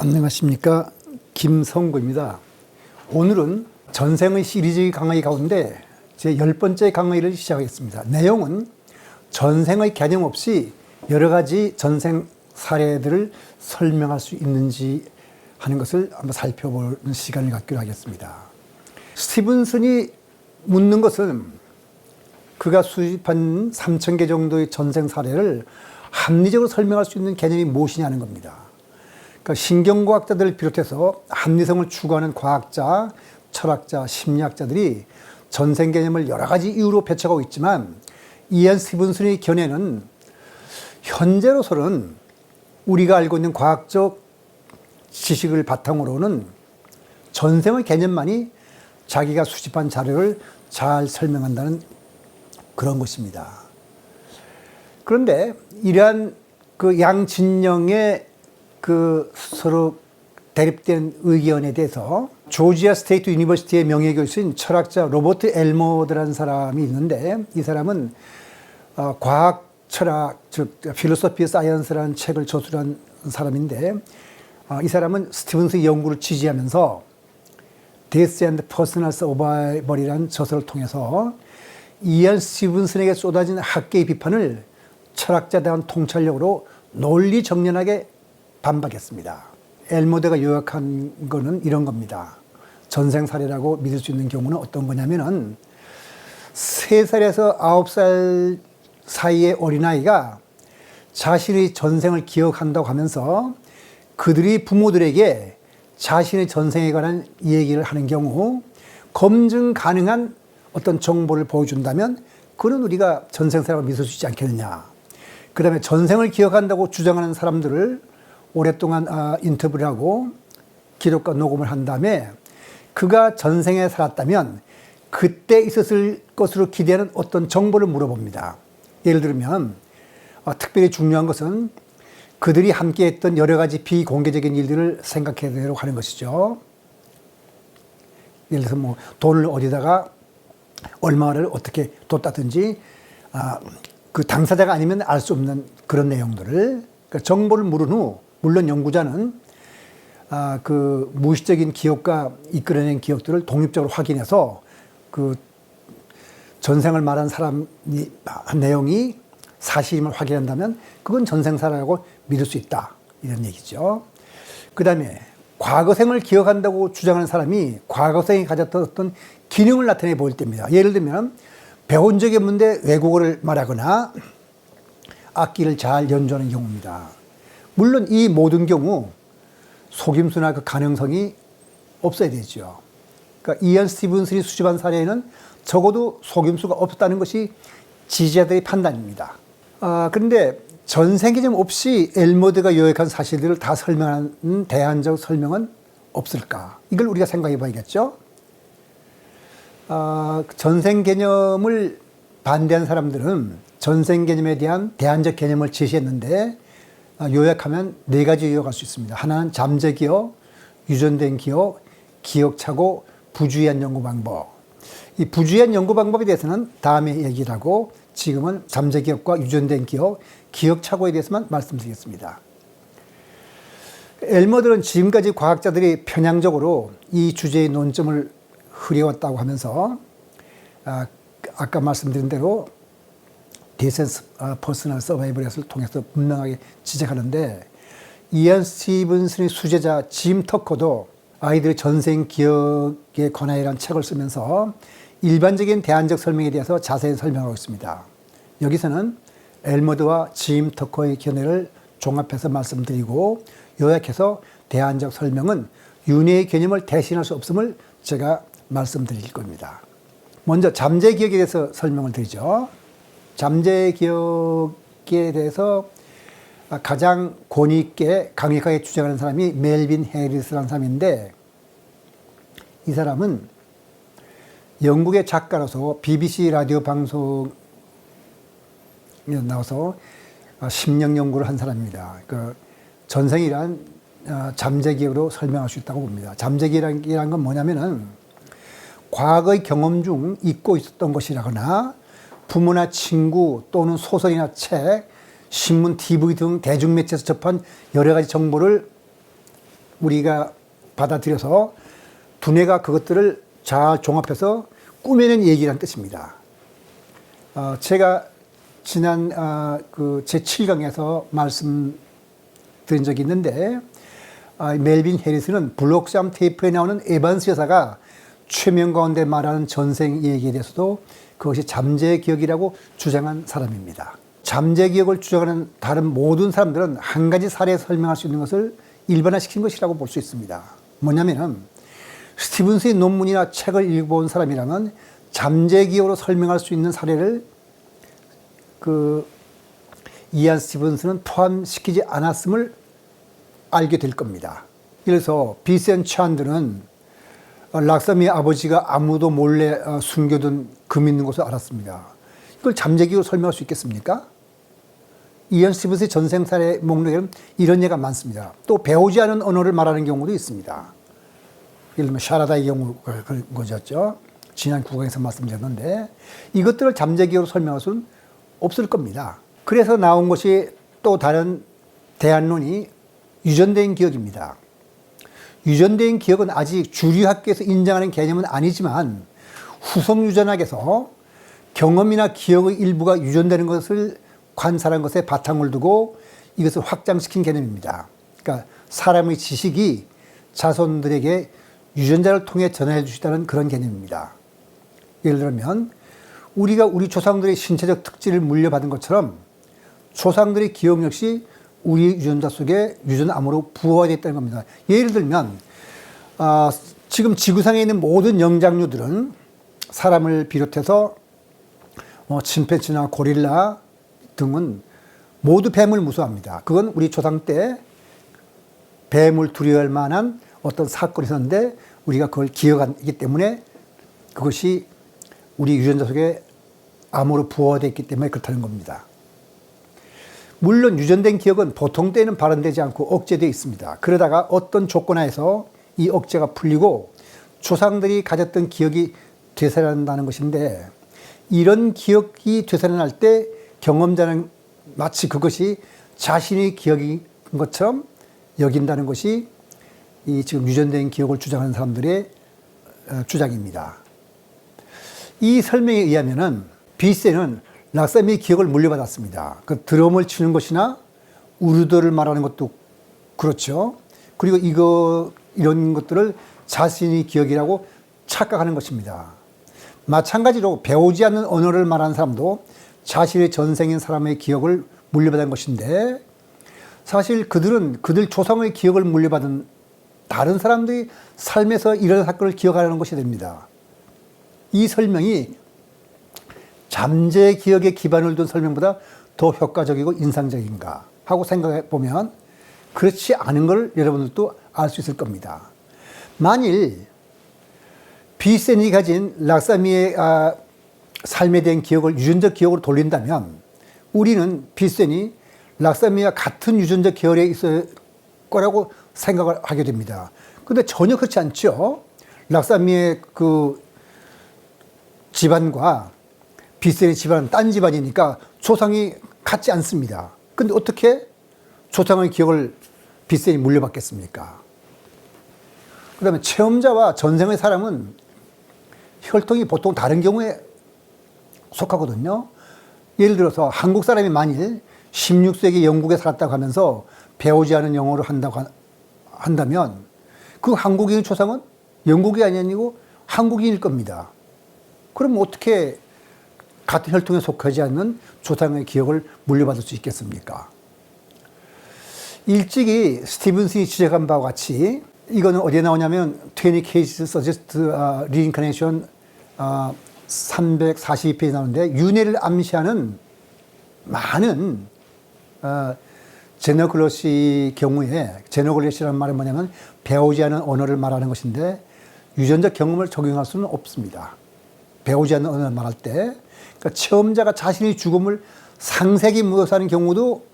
안녕하십니까 김성구입니다. 오늘은 전생의 시리즈 강의 가운데 제 열 번째 강의를 시작하겠습니다. 내용은 전생의 개념 없이 여러 가지 전생 사례들을 설명할 수 있는지 하는 것을 한번 살펴보는 시간을 갖기로 하겠습니다. 스티븐슨이 묻는 것은 그가 수집한 3천 개 정도의 전생 사례를 합리적으로 설명할 수 있는 개념이 무엇이냐는 겁니다. 그러니까 신경과학자들을 비롯해서 합리성을 추구하는 과학자, 철학자, 심리학자들이 전생 개념을 여러 가지 이유로 배척하고 있지만 이안 스티븐슨의 견해는 현재로서는 우리가 알고 있는 과학적 지식을 바탕으로는 전생의 개념만이 자기가 수집한 자료를 잘 설명한다는 그런 것입니다. 그런데 이러한 그 양진영의 그 서로 대립된 의견에 대해서 조지아 스테이트 유니버시티의 명예교수인 철학자 로버트 엘모드라는 사람이 있는데 이 사람은 어, 과학 철학 즉 필로소피 사이언스라는 책을 저술한 사람인데 어, 이 사람은 스티븐스의 연구를 지지하면서 Death and Personal Survival이라는 저서를 통해서 이안 스티븐슨에게 쏟아진 학계의 비판을 철학자다운 통찰력으로 논리 정연하게 반박했습니다. 엘모데가 요약한 거는 이런 겁니다. 전생 사례라고 믿을 수 있는 경우는 어떤 거냐면은 세 살에서 아홉 살 사이의 어린아이가 자신의 전생을 기억한다고 하면서 그들이 부모들에게 자신의 전생에 관한 얘기를 하는 경우 검증 가능한 어떤 정보를 보여준다면 그는 우리가 전생사라고 믿을 수 있지 않겠느냐. 그 다음에 전생을 기억한다고 주장하는 사람들을 오랫동안 아, 인터뷰를 하고 기록과 녹음을 한 다음에 그가 전생에 살았다면 그때 있었을 것으로 기대하는 어떤 정보를 물어봅니다. 예를 들면 어, 특별히 중요한 것은 그들이 함께 했던 여러 가지 비공개적인 일들을 되도록 하는 것이죠. 예를 들어서 뭐 돈을 어디다가 얼마를 어떻게 뒀다든지 아, 그 당사자가 아니면 알 수 없는 그런 내용들을 그러니까 정보를 물은 후 물론 연구자는 아, 그 무의식적인 기억과 이끌어낸 기억들을 독립적으로 확인해서 그 전생을 말한 사람이 한 내용이 사실임을 확인한다면 그건 전생사라고 믿을 수 있다 이런 얘기죠. 그 다음에 과거생을 기억한다고 주장하는 사람이 과거생이 가졌던 어떤 기능을 나타내 보일 때입니다. 예를 들면 배운 적이 없는데 외국어를 말하거나 악기를 잘 연주하는 경우입니다. 물론 이 모든 경우 속임수나 그 가능성이 없어야 되죠. 그러니까 이안 스티븐슨이 수집한 사례에는 적어도 속임수가 없었다는 것이 지지자들의 판단입니다. 아, 그런데 전생기점 없이 엘모드가 요약한 사실들을 다 설명하는 대안적 설명은 없을까? 이걸 우리가 생각해 봐야겠죠? 아, 전생 개념을 반대한 사람들은 전생 개념에 대한 대안적 개념을 제시했는데 아, 요약하면 네 가지 요약할 수 있습니다. 하나는 잠재 기억, 유전된 기억, 기억차고, 부주의한 연구 방법. 이 부주의한 연구 방법에 대해서는 다음에 얘기를 하고 지금은 잠재 기억과 유전된 기억, 기억차고에 대해서만 말씀드리겠습니다. 엘머들은 지금까지 과학자들이 편향적으로 이 주제의 논점을 흐려왔다고 하면서 아, 아까 말씀드린 대로 디센스 퍼스널 서바이벌을 통해서 분명하게 지적하는데 이안 스티븐슨의 수제자 짐 터커도 아이들의 전생 기억에 관하여라는 책을 쓰면서 일반적인 대안적 설명에 대해서 자세히 설명하고 있습니다. 여기서는 엘머드와 짐 터커의 견해를 종합해서 말씀드리고 요약해서 대안적 설명은 윤회의 개념을 대신할 수 없음을 제가 말씀드릴 겁니다. 먼저 잠재 기억에 대해서 설명을 드리죠. 잠재 기억에 대해서 가장 권위 있게 강력하게 주장하는 사람이 멜빈 해리스라는 사람인데 이 사람은 영국의 작가로서 BBC 라디오 방송에 나와서 10년 연구를 한 사람입니다. 그 전생이란 잠재 기억으로 설명할 수 있다고 봅니다. 잠재 기억이란 건 뭐냐면은 과거의 경험 중 잊고 있었던 것이라거나 부모나 친구 또는 소설이나 책, 신문, TV 등 대중매체에서 접한 여러 가지 정보를 우리가 받아들여서 두뇌가 그것들을 잘 종합해서 꾸며낸 얘기란 뜻입니다. 어, 제가 지난 어, 그 제7강에서 말씀드린 적이 있는데 아, 멜빈 해리스는 블록잠 테이프에 나오는 에반스 여사가 최면 가운데 말하는 전생 얘기에 대해서도 그것이 잠재 기억이라고 주장한 사람입니다. 잠재 기억을 주장하는 다른 모든 사람들은 한 가지 사례에 설명할 수 있는 것을 일반화시킨 것이라고 볼 수 있습니다. 뭐냐면은 스티븐스의 논문이나 책을 읽어본 사람이라면 잠재 기억으로 설명할 수 있는 사례를 그 이안 스티븐스는 포함시키지 않았음을 알게 될 겁니다. 그래서 비센 찬들은 락사미의 아버지가 아무도 몰래 어, 숨겨둔 금 있는 것을 알았습니다. 이걸 잠재기로 설명할 수 있겠습니까? 이안 스티븐스의 전생 사례 목록에는 이런 예가 많습니다. 또 배우지 않은 언어를 말하는 경우도 있습니다. 예를 들면 샤라다의 경우 그런 거죠. 지난 구강에서 말씀드렸는데 이것들을 잠재기로 설명할 수는 없을 겁니다. 그래서 나온 것이 또 다른 대안론이 유전된 기억입니다. 유전된 기억은 아직 주류 학계에서 인정하는 개념은 아니지만 후속 유전학에서 경험이나 기억의 일부가 유전되는 것을 관찰한 것에 바탕을 두고 이것을 확장시킨 개념입니다. 그러니까 사람의 지식이 자손들에게 유전자를 통해 전해 주시다는 그런 개념입니다. 예를 들면 우리가 우리 조상들의 신체적 특질을 물려받은 것처럼 조상들의 기억 역시 우리 유전자 속에 유전 암으로 부화되어 있다는 겁니다. 예를 들면 아, 지금 지구상에 있는 모든 영장류들은 사람을 비롯해서 뭐 침팬지나 고릴라 등은 모두 뱀을 무서워합니다. 그건 우리 조상 때 뱀을 두려워할 만한 어떤 사건이 있었는데 우리가 그걸 기억하기 때문에 그것이 우리 유전자 속에 암으로 부화되었기 때문에 그렇다는 겁니다. 물론 유전된 기억은 보통 때는 발현되지 않고 억제되어 있습니다. 그러다가 어떤 조건 하에서 이 억제가 풀리고 조상들이 가졌던 기억이 되살아난다는 것인데 이런 기억이 되살아날 때 경험자는 마치 그것이 자신의 기억인 것처럼 여긴다는 것이 이 지금 유전된 기억을 주장하는 사람들의 어, 주장입니다. 이 설명에 의하면은 비세는 락사미의 기억을 물려받았습니다. 그 드럼을 치는 것이나 우르도를 말하는 것도 그렇죠. 그리고 이거 이런 것들을 자신의 기억이라고 착각하는 것입니다. 마찬가지로 배우지 않는 언어를 말하는 사람도 자신의 전생인 사람의 기억을 물려받은 것인데 사실 그들은 그들 조상의 기억을 물려받은 다른 사람들이 삶에서 이런 사건을 기억하는 것이 됩니다. 이 설명이 잠재 기억에 기반을 둔 설명보다 더 효과적이고 인상적인가 하고 생각해 보면 그렇지 않은 걸 여러분들도 알 수 있을 겁니다. 만일 비센이 가진 락사미의 아, 삶에 대한 기억을 유전적 기억으로 돌린다면 우리는 비센이 락사미와 같은 유전적 계열에 있을 거라고 생각을 하게 됩니다. 근데 전혀 그렇지 않죠. 락사미의 그 집안과 비센의 집안은 딴 집안이니까 조상이 같지 않습니다. 근데 어떻게 조상의 기억을 비센이 물려받겠습니까? 그 다음에 체험자와 전생의 사람은 혈통이 보통 다른 경우에 속하거든요. 예를 들어서 한국 사람이 만일 16세기 영국에 살았다고 하면서 배우지 않은 영어를 한다고 한다면 그 한국인의 초상은 영국이 아니고 한국인일 겁니다. 그럼 어떻게 같은 혈통에 속하지 않는 조상의 기억을 물려받을 수 있겠습니까? 일찍이 스티븐슨이 지적한 바와 같이 이거는 어디에 나오냐면 20 cases suggest reincarnation uh, 342페이지 나오는데 윤회를 암시하는 많은 어, 제너글러시 경우에 제너글러시라는 말은 뭐냐면 배우지 않은 언어를 말하는 것인데 유전적 경험을 적용할 수는 없습니다. 배우지 않는 언어를 말할 때 그러니까 체험자가 자신의 죽음을 상세히 묘사하는 경우도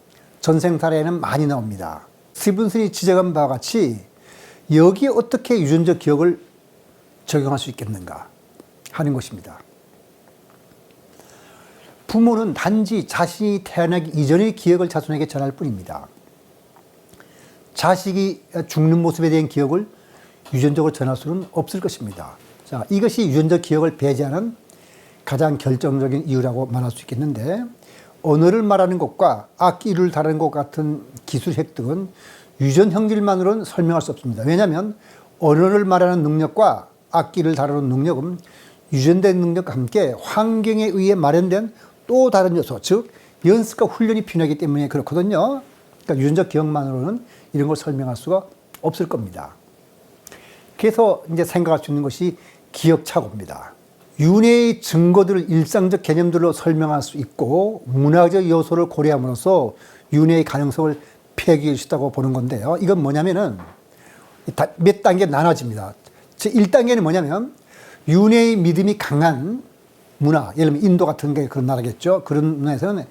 전생 사례에는 많이 나옵니다. 스티븐슨이 지적한 바와 같이 여기에 어떻게 유전적 기억을 적용할 수 있겠는가 하는 것입니다. 부모는 단지 자신이 태어나기 이전의 기억을 자손에게 전할 뿐입니다. 자식이 죽는 모습에 대한 기억을 유전적으로 전할 수는 없을 것입니다. 자, 이것이 유전적 기억을 배제하는 가장 결정적인 이유라고 말할 수 있겠는데 언어를 말하는 것과 악기를 다루는 것 같은 기술 획득은 유전 형질만으로는 설명할 수 없습니다. 왜냐하면 언어를 말하는 능력과 악기를 다루는 능력은 유전된 능력과 함께 환경에 의해 마련된 또 다른 요소, 즉 연습과 훈련이 필요하기 때문에 그렇거든요. 그러니까 유전적 기억만으로는 이런 걸 설명할 수가 없을 겁니다. 그래서 이제 생각할 수 있는 것이 기억착오입니다. 윤회의 증거들을 일상적 개념들로 설명할 수 있고 문화적 요소를 고려함으로써 윤회의 가능성을 폐기할 수 있다고 보는 건데요. 이건 뭐냐면은 다- 몇 단계 나눠집니다. 제 1단계는 뭐냐면 윤회의 믿음이 강한 문화, 예를 들면 인도 같은 게 그런 나라겠죠. 그런 문화에서는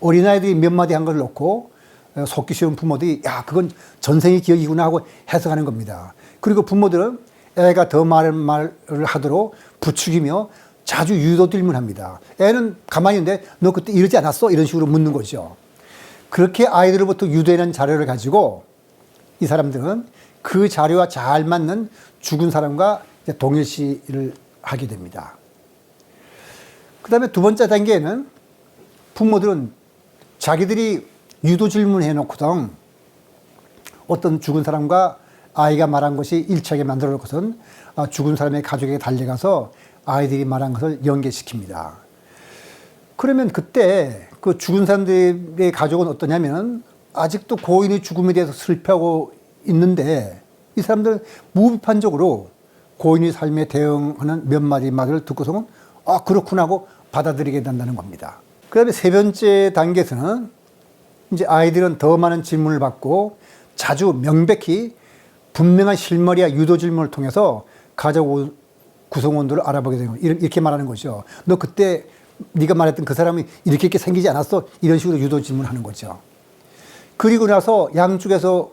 어린아이들이 몇 마디 한 걸 놓고 어, 속기 쉬운 부모들이 야, 그건 전생의 기억이구나 하고 해석하는 겁니다. 그리고 부모들은 애가 더 말을 하도록 부추기며 자주 유도 질문합니다. 애는 가만히 있는데 너 그때 이러지 않았어? 이런 식으로 묻는 거죠. 그렇게 아이들로부터 유도하는 자료를 가지고 이 사람들은 그 자료와 잘 맞는 죽은 사람과 동일시를 하게 됩니다. 그 다음에 두 번째 단계에는 부모들은 자기들이 유도 질문해 놓고든 어떤 죽은 사람과 아이가 말한 것이 일치하게 만들어 놓고선 아, 죽은 사람의 가족에게 달려가서 아이들이 말한 것을 연계시킵니다. 그러면 그때 그 죽은 사람들의 가족은 어떠냐면 아직도 고인의 죽음에 대해서 슬퍼하고 있는데 이 사람들은 무비판적으로 고인의 삶에 대응하는 몇 마디 말을 듣고서는 아 그렇구나 하고 받아들이게 된다는 겁니다. 그 다음에 세 번째 단계에서는 이제 아이들은 더 많은 질문을 받고 자주 명백히 분명한 실물이야 유도 질문을 통해서 가족 구성원들을 알아보게 되는 거예요. 이렇게 말하는 거죠. 너 그때 네가 말했던 그 사람이 이렇게 이렇게 생기지 않았어? 이런 식으로 유도 질문하는 거죠. 그리고 나서 양쪽에서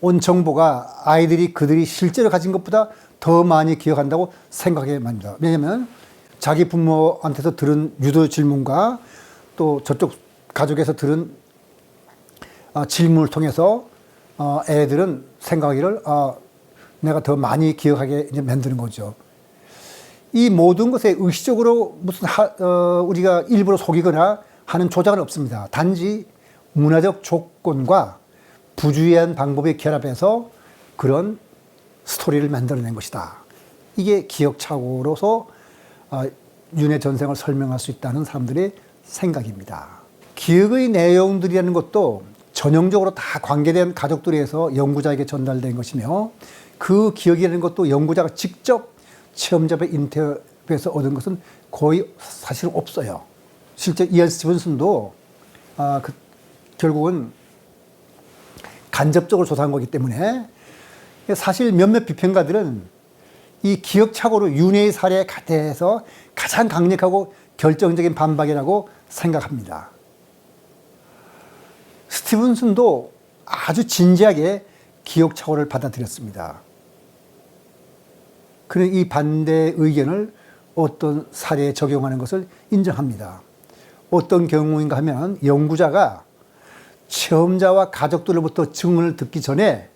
온 정보가 아이들이 그들이 실제로 가진 것보다 더 많이 기억한다고 생각하게 만듭니다. 왜냐하면 자기 부모한테서 들은 유도 질문과 또 저쪽 가족에서 들은 어, 질문을 통해서 어, 애들은 생각하기를 어, 내가 더 많이 기억하게 만드는 거죠. 이 모든 것에 의식적으로 무슨 하, 어, 우리가 일부러 속이거나 하는 조작은 없습니다. 단지 문화적 조건과 부주의한 방법의 결합해서 그런 스토리를 만들어낸 것이다. 이게 기억착오로서 어, 윤회 전생을 설명할 수 있다는 사람들의 생각입니다. 기억의 내용들이라는 것도 전형적으로 다 관계된 가족들에서 연구자에게 전달된 것이며 그 기억이라는 것도 연구자가 직접 체험자의 인터뷰에서 얻은 것은 거의 사실 없어요. 실제 이안 스티븐슨도 아, 그, 결국은 간접적으로 조사한 거기 때문에 사실 몇몇 비평가들은 이 기억착오로 윤회의 사례에 대해서 가장 강력하고 결정적인 반박이라고 생각합니다. 스티븐슨도 아주 진지하게 기억착오를 받아들였습니다. 그는 이 반대 의견을 어떤 사례에 적용하는 것을 인정합니다. 어떤 경우인가 하면 연구자가 체험자와 가족들로부터 증언을 듣기 전에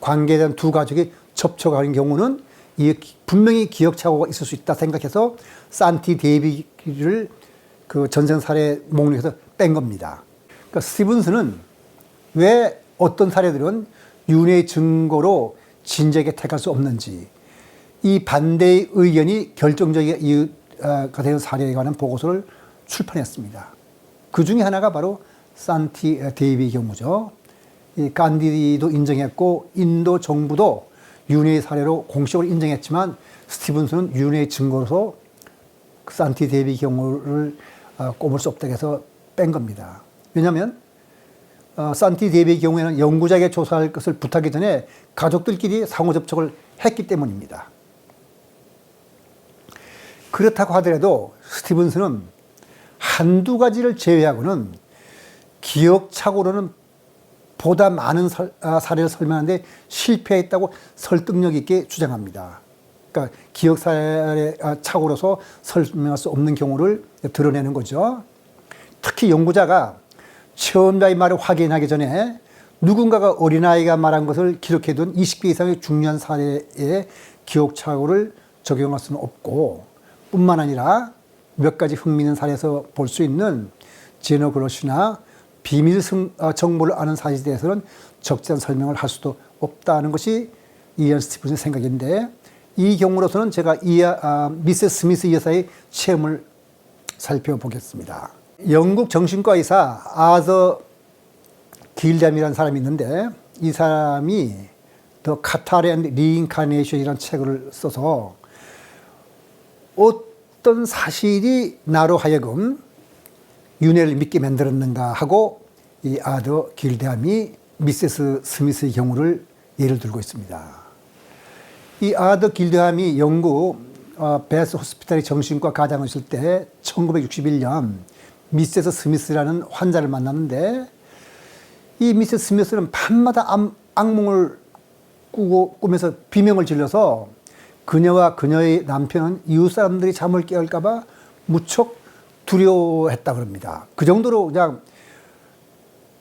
관계된 두 가족이 접촉하는 경우는 이 분명히 기억착오가 있을 수 있다 생각해서 산티 데이비를 그 전생 사례 목록에서 뺀 겁니다. 그러니까 스티븐스는 왜 어떤 사례들은 윤회의 증거로 진작에 택할 수 없는지 이 반대의 의견이 결정적인 이유가 되는 사례에 관한 보고서를 출판했습니다. 그 중에 하나가 바로 산티 데이비 경우죠. 이 간디도 인정했고 인도 정부도 윤회의 사례로 공식으로 인정했지만 스티븐스는 윤회의 증거로서 그 산티 데이비 경우를 어, 꼽을 수 없다고 해서 뺀 겁니다. 왜냐하면 어, 산티 데이비의 경우에는 연구자에게 조사할 것을 부탁하기 전에 가족들끼리 상호 접촉을 했기 때문입니다. 그렇다고 하더라도 스티븐스는 한두 가지를 제외하고는 기억착오로는 보다 많은 설- 아, 사례를 설명하는데 실패했다고 설득력 있게 주장합니다. 그러니까 기억 사례 아, 착오로서 설명할 수 없는 경우를 드러내는 거죠. 특히 연구자가 체험자의 말을 확인하기 전에 누군가가 어린아이가 말한 것을 기록해둔 20개 이상의 중요한 사례의 기억착오를 적용할 수는 없고 뿐만 아니라 몇 가지 흥미있는 사례에서 볼 수 있는 제노그로시나 비밀 성- 어, 정보를 아는 사실에 대해서는 적절한 설명을 할 수도 없다는 것이 이안 스티븐의 생각인데 이 경우로서는 제가 이 아, 미세스 스미스 여사의 체험을 살펴보겠습니다. 영국 정신과 의사 아더 길담이라는 사람이 있는데 이 사람이 더 카타르 앤 리인카네이션이라는 책을 써서 어떤 사실이 나로 하여금 윤회를 믿게 만들었는가 하고 이 아더 길담이 미세스 스미스의 경우를 예를 들고 있습니다. 이 아더 길드함이 영국 어, 베스 호스피탈의 정신과 가장을 있을 때 1961년 미세스 스미스라는 환자를 만났는데 이 미세스 스미스는 밤마다 암- 악몽을 꾸고 꾸면서 비명을 질러서 그녀와 그녀의 남편은 이웃 사람들이 잠을 깨울까봐 무척 두려워했다 그럽니다. 그 정도로 그냥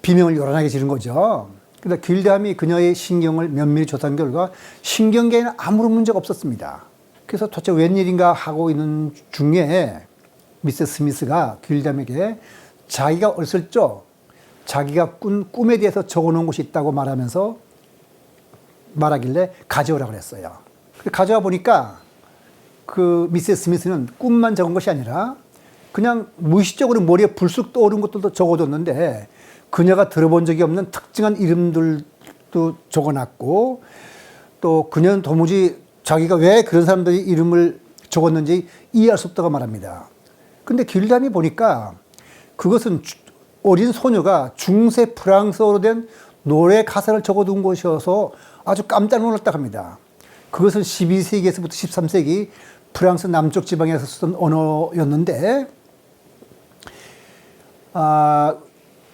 비명을 요란하게 지른 거죠. 근데 길담이 그녀의 신경을 면밀히 조사한 결과 신경계에는 아무런 문제가 없었습니다. 그래서 도대체 웬일인가 하고 있는 중에 미스 스미스가 길담에게 자기가 어렸을 적 자기가 꾼 꿈에 대해서 적어놓은 곳이 있다고 말하면서 말하길래 가져오라 그랬어요. 가져와 보니까 그 미세스 스미스는 꿈만 적은 것이 아니라 그냥 무의식적으로 머리에 불쑥 떠오른 것들도 적어뒀는데 그녀가 들어본 적이 없는 특징한 이름들도 적어놨고 또 그녀는 도무지 자기가 왜 그런 사람들이 이름을 적었는지 이해할 수 없다고 말합니다. 근데 길담이 보니까 그것은 주- 어린 소녀가 중세 프랑스어로 된 노래 가사를 적어둔 것이어서 아주 깜짝 놀랐다 합니다. 그것은 12세기에서부터 13세기 프랑스 남쪽 지방에서 쓰던 언어였는데 아,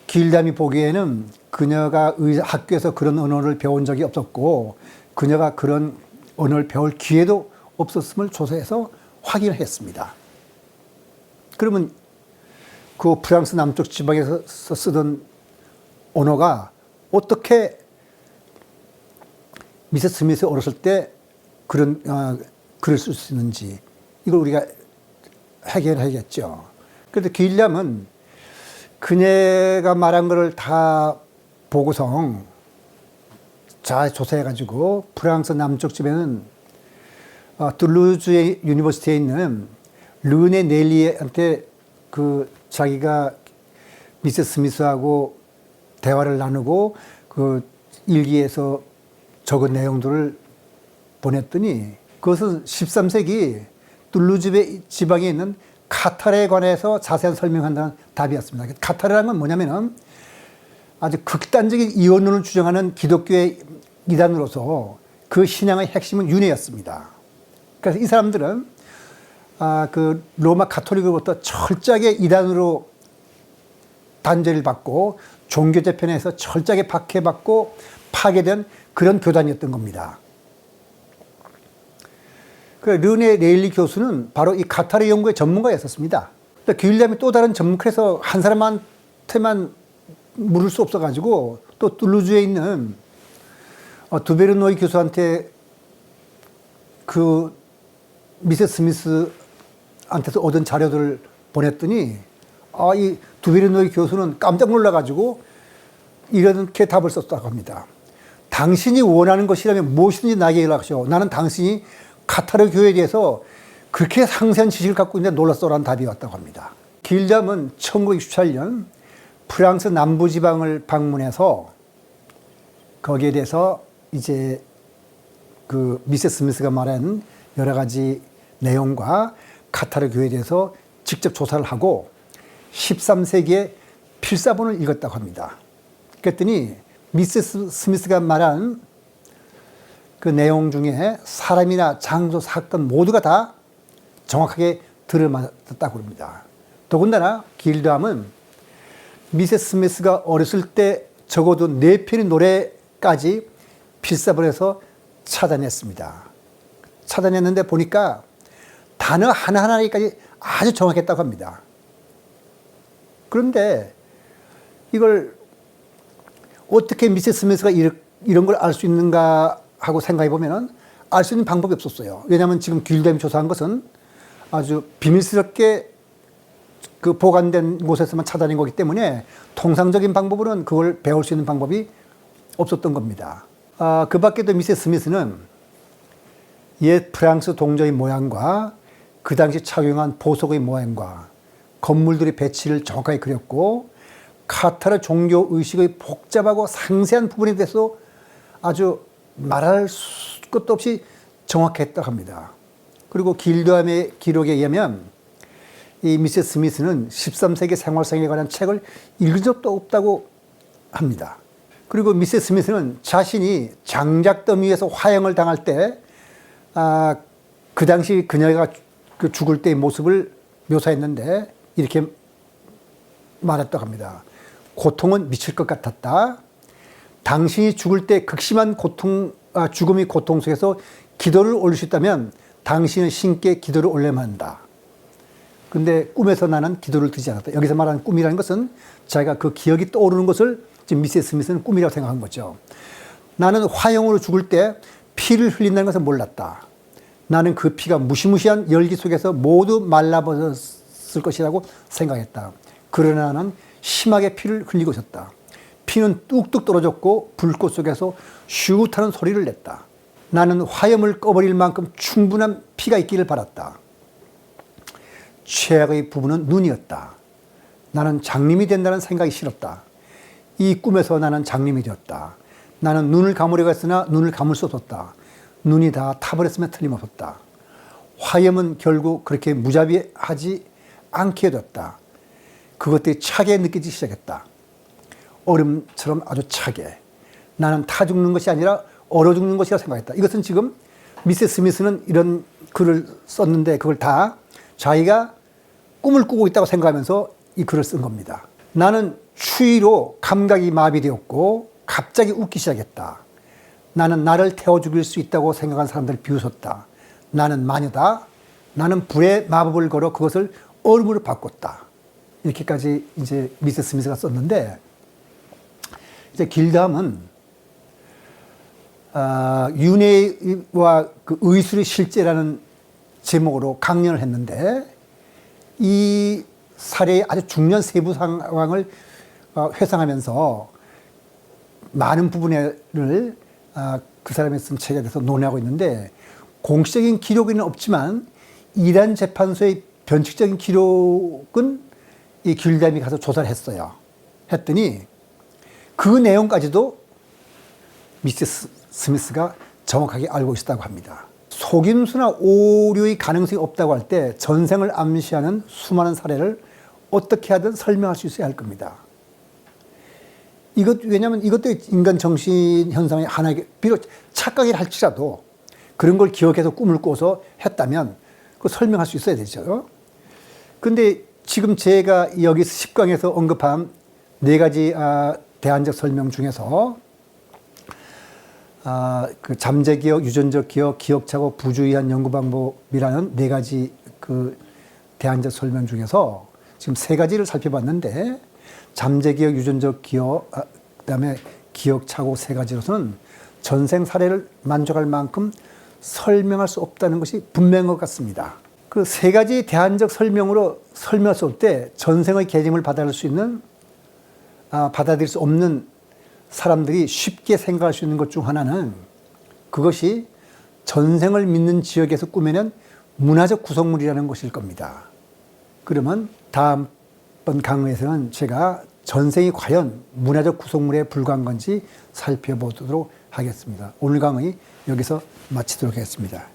길담이 보기에는 그녀가 의- 학교에서 그런 언어를 배운 적이 없었고 그녀가 그런 언어를 배울 기회도 없었음을 조사해서 확인을 했습니다. 그러면 그 프랑스 남쪽 지방에서 쓰던 언어가 어떻게 미세 스미스 어렸을 때 그런 어, 글을 쓸 수 있는지 이걸 우리가 해결해야겠죠. 그래도 길람은 그녀가 말한 것을 다 보고서 잘 조사해가지고 프랑스 남쪽 집에는 어, 툴루즈의 유니버시티에 있는 르네 넬리한테 그 자기가 미세스 스미스하고 대화를 나누고 그 일기에서 적은 내용들을 보냈더니 그것은 13세기 툴루즈 지방에 있는 카타르에 관해서 자세한 설명한다는 답이었습니다. 카타르라는 건 뭐냐면은 아주 극단적인 이원론을 주장하는 기독교의 이단으로서 그 신앙의 핵심은 윤회였습니다. 그래서 이 사람들은 아, 그 로마 가톨릭으로부터 철저하게 이단으로 단죄를 받고 종교 재편에서 철저하게 박해받고 파괴된 그런 교단이었던 겁니다. 그 르네 레일리 교수는 바로 이 카타르 연구의 전문가였었습니다. 길람이 또 다른 전문, 그래서 한 사람한테만 물을 수 없어가지고 또 툴루즈에 있는 어, 두베르노이 교수한테 그 미세 스미스 한테서 얻은 자료들을 보냈더니 아, 이 두베르노이 교수는 깜짝 놀라가지고 이렇게 답을 썼다고 합니다. 당신이 원하는 것이라면 무엇이든지 나에게 연락하시오. 나는 당신이 카타르 교회에 대해서 그렇게 상세한 지식을 갖고 있는데 놀랐소라는 답이 왔다고 합니다. 길잠은 1967년 프랑스 남부지방을 방문해서 거기에 대해서 이제 그 미세 스미스가 말한 여러 가지 내용과 카타르 교회에 대해서 직접 조사를 하고 13세기의 필사본을 읽었다고 합니다. 그랬더니 미세스 스미스가 말한 그 내용 중에 사람이나 장소, 사건 모두가 다 정확하게 들어맞았다고 합니다. 더군다나 길드함은 미세스 스미스가 어렸을 때 적어둔 네 편의 노래까지 필사본에서 찾아냈습니다. 찾아냈는데 보니까 단어 하나하나까지 아주 정확했다고 합니다. 그런데 이걸 어떻게 미세스 스미스가 이런, 걸 알 수 있는가 하고 생각해 보면은 알 수 있는 방법이 없었어요. 왜냐하면 지금 길댐 조사한 것은 아주 비밀스럽게 그 보관된 곳에서만 찾아낸 거기 때문에 통상적인 방법으로는 그걸 배울 수 있는 방법이 없었던 겁니다. 아, 그 밖에도 미세스 스미스는 옛 프랑스 동전의 모양과 그 당시 착용한 보석의 모양과 건물들의 배치를 정확하게 그렸고 카타르 종교 의식의 복잡하고 상세한 부분에 대해서 아주 말할 수- 것도 없이 정확했다 합니다. 그리고 길드함의 기록에 의하면 이 미세스 스미스는 13세기 생활상에 관한 책을 읽은 적도 없다고 합니다. 그리고 미세스 스미스는 자신이 장작 더미 위에서 화형을 당할 때, 아, 그 당시 그녀가 그 죽을 때의 모습을 묘사했는데, 이렇게 말했다고 합니다. 고통은 미칠 것 같았다. 당신이 죽을 때 극심한 고통, 아, 죽음의 고통 속에서 기도를 올릴 수 있다면 당신은 신께 기도를 올려야 한다. 근데 꿈에서 나는 기도를 드리지 않았다. 여기서 말하는 꿈이라는 것은 자기가 그 기억이 떠오르는 것을 지금 미세스 스미스는 꿈이라고 생각한 거죠. 나는 화형으로 죽을 때 피를 흘린다는 것을 몰랐다. 나는 그 피가 무시무시한 열기 속에서 모두 말라버렸을 것이라고 생각했다. 그러나 나는 심하게 피를 흘리고 있었다. 피는 뚝뚝 떨어졌고 불꽃 속에서 슈 하는 소리를 냈다. 나는 화염을 꺼버릴 만큼 충분한 피가 있기를 바랐다. 최악의 부분은 눈이었다. 나는 장님이 된다는 생각이 싫었다. 이 꿈에서 나는 장님이 되었다. 나는 눈을 감으려고 했으나 눈을 감을 수 없었다. 눈이 다 타버렸으면 틀림없었다. 화염은 결국 그렇게 무자비하지 않게 되었다. 그것들이 차게 느껴지기 시작했다. 얼음처럼 아주 차게. 나는 타 죽는 것이 아니라 얼어 죽는 것이라 생각했다. 이것은 지금 미세스 스미스는 이런 글을 썼는데 그걸 다 자기가 꿈을 꾸고 있다고 생각하면서 이 글을 쓴 겁니다. 나는 추위로 감각이 마비되었고 갑자기 웃기 시작했다. 나는 나를 태워 죽일 수 있다고 생각한 사람들을 비웃었다. 나는 마녀다. 나는 불의 마법을 걸어 그것을 얼음으로 바꿨다. 이렇게까지 이제 미세스 스미스가 썼는데 이제 길담은 아, 윤회와 그 의술의 실제라는 제목으로 강연을 했는데 이 사례의 아주 중요한 세부 상황을 어, 회상하면서 많은 부분을 아, 그 사람이 쓴 책에 대해서 논의하고 있는데 공식적인 기록에는 없지만 이란 재판소의 변칙적인 기록은 이 길담이 가서 조사를 했어요. 했더니 그 내용까지도 미세스 스미스가 정확하게 알고 있었다고 합니다. 속임수나 오류의 가능성이 없다고 할 때 전생을 암시하는 수많은 사례를 어떻게 하든 설명할 수 있어야 할 겁니다. 이것 왜냐하면 이것도 인간 정신 현상의 하나의 비록 착각이라 할지라도 그런 걸 기억해서 꿈을 꿔서 했다면 그 설명할 수 있어야 되죠. 근데 지금 제가 여기 10강에서 언급한 네 가지 아, 대안적 설명 중에서 아, 그 잠재 기억, 유전적 기억, 기억차고 부주의한 연구 방법이라는 네 가지 그 대안적 설명 중에서 지금 세 가지를 살펴봤는데 잠재 기억, 유전적 기억, 아, 그다음에 기억차고 세 가지로서는 전생 사례를 만족할 만큼 설명할 수 없다는 것이 분명한 것 같습니다. 그 세 가지 대안적 설명으로 설명할 수 없을 때 전생의 계짐을 받아들일 수 있는 아, 받아들일 수 없는 사람들이 쉽게 생각할 수 있는 것 중 하나는 그것이 전생을 믿는 지역에서 꾸며낸 문화적 구성물이라는 것일 겁니다. 그러면 다음 번 강의에서는 제가 전생이 과연 문화적 구성물에 불과한 건지 살펴보도록 하겠습니다. 오늘 강의 여기서 마치도록 하겠습니다.